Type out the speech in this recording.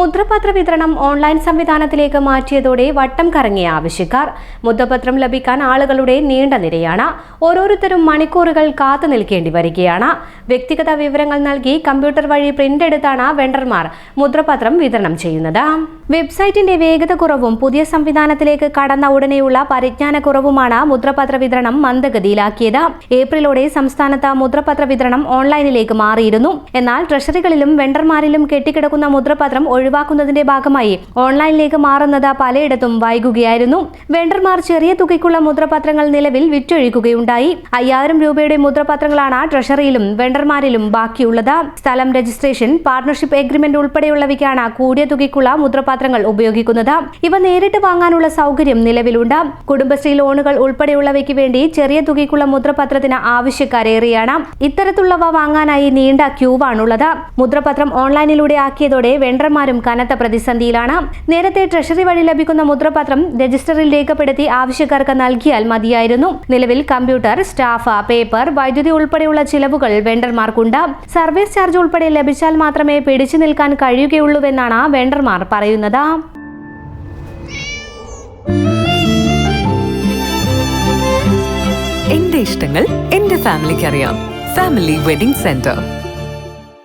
മുദ്രപത്ര വിതരണം ഓൺലൈൻ സംവിധാനത്തിലേക്ക് മാറ്റിയതോടെ വട്ടം കറങ്ങിയ ആവശ്യക്കാർ. മുദ്രപത്രം ലഭിക്കാൻ ആളുകളുടെ നീണ്ട നിരയാണ്. ഓരോരുത്തരും മണിക്കൂറുകൾ കാത്തു നിൽക്കേണ്ടി വരികയാണ്. വ്യക്തിഗത വിവരങ്ങൾ നൽകി കമ്പ്യൂട്ടർ വഴി പ്രിന്റ് എടുത്താണ് വെണ്ടർമാർ മുദ്രപത്രം വിതരണം ചെയ്യുന്നത്. വെബ്സൈറ്റിന്റെ വേഗത കുറവും പുതിയ സംവിധാനത്തിലേക്ക് കടന്ന ഉടനെയുള്ള പരിജ്ഞാന കുറവുമാണ് മുദ്രപത്ര വിതരണം മന്ദഗതിയിലാക്കിയത്. ഏപ്രിലോടെ സംസ്ഥാനത്ത് മുദ്രപത്ര വിതരണം ഓൺലൈനിലേക്ക് മാറിയിരുന്നു. എന്നാൽ ട്രഷറികളിലും വെണ്ടർമാരിലും കെട്ടിക്കിടക്കുന്ന മുദ്രപത്രം ഒഴിവാക്കുന്നതിന്റെ ഭാഗമായി ഓൺലൈനിലേക്ക് മാറുന്നത് പലയിടത്തും വൈകുകയായിരുന്നു. വെണ്ടർമാർ ചെറിയ തുകയ്ക്കുള്ള മുദ്രപത്രങ്ങൾ നിലവിൽ വിറ്റൊഴിക്കുകയുണ്ടായി. അയ്യായിരം രൂപയുടെ മുദ്രപത്രങ്ങളാണ് ട്രഷറിയിലും വെണ്ടർമാരിലും ബാക്കിയുള്ളത്. സ്ഥലം രജിസ്ട്രേഷൻ പാർട്ണർഷിപ്പ് എഗ്രിമെന്റ് ഉൾപ്പെടെയുള്ളവയ്ക്കാണ് കൂടിയ തുകയ്ക്കുള്ള മുദ്രപത്രങ്ങൾ ഉപയോഗിക്കുന്നത്. ഇവ നേരിട്ട് വാങ്ങാനുള്ള സൗകര്യം നിലവിലുണ്ട്. കുടുംബശ്രീ ലോണുകൾ ഉൾപ്പെടെയുള്ളവയ്ക്ക് വേണ്ടി ചെറിയ തുകയ്ക്കുള്ള മുദ്രപത്രത്തിന് ആവശ്യക്കാരേറെയാണ്. ഇത്തരത്തിലുള്ളവ വാങ്ങാനായി നീണ്ട ക്യൂവാണുള്ളത്. മുദ്രപത്രം ഓൺലൈനിലൂടെ ആക്കിയതോടെ വെണ്ടർമാരും കനത്ത പ്രതിസന്ധിയിലാണ്. നേരത്തെ ട്രഷറി വഴി ലഭിക്കുന്ന മുദ്രപത്രം രജിസ്റ്ററിൽ രേഖപ്പെടുത്തി ആവശ്യക്കാർക്ക് നൽകിയാൽ മതിയായിരുന്നു. നിലവിൽ കമ്പ്യൂട്ടർ സ്റ്റാഫ് പേപ്പർ വൈദ്യുതി ഉൾപ്പെടെയുള്ള ചിലവുകൾ വെണ്ടർമാർക്കുണ്ട്. സർവീസ് ചാർജ് ഉൾപ്പെടെ ലഭിച്ചാൽ മാത്രമേ പിടിച്ചു നിൽക്കാൻ കഴിയുകയുള്ളൂവെന്നാണ് വെണ്ടർമാർ പറയുന്നത്. എന്റെ ഇഷ്ടങ്ങൾ എന്റെ ഫാമിലിക്ക് അറിയാം. Family wedding centre.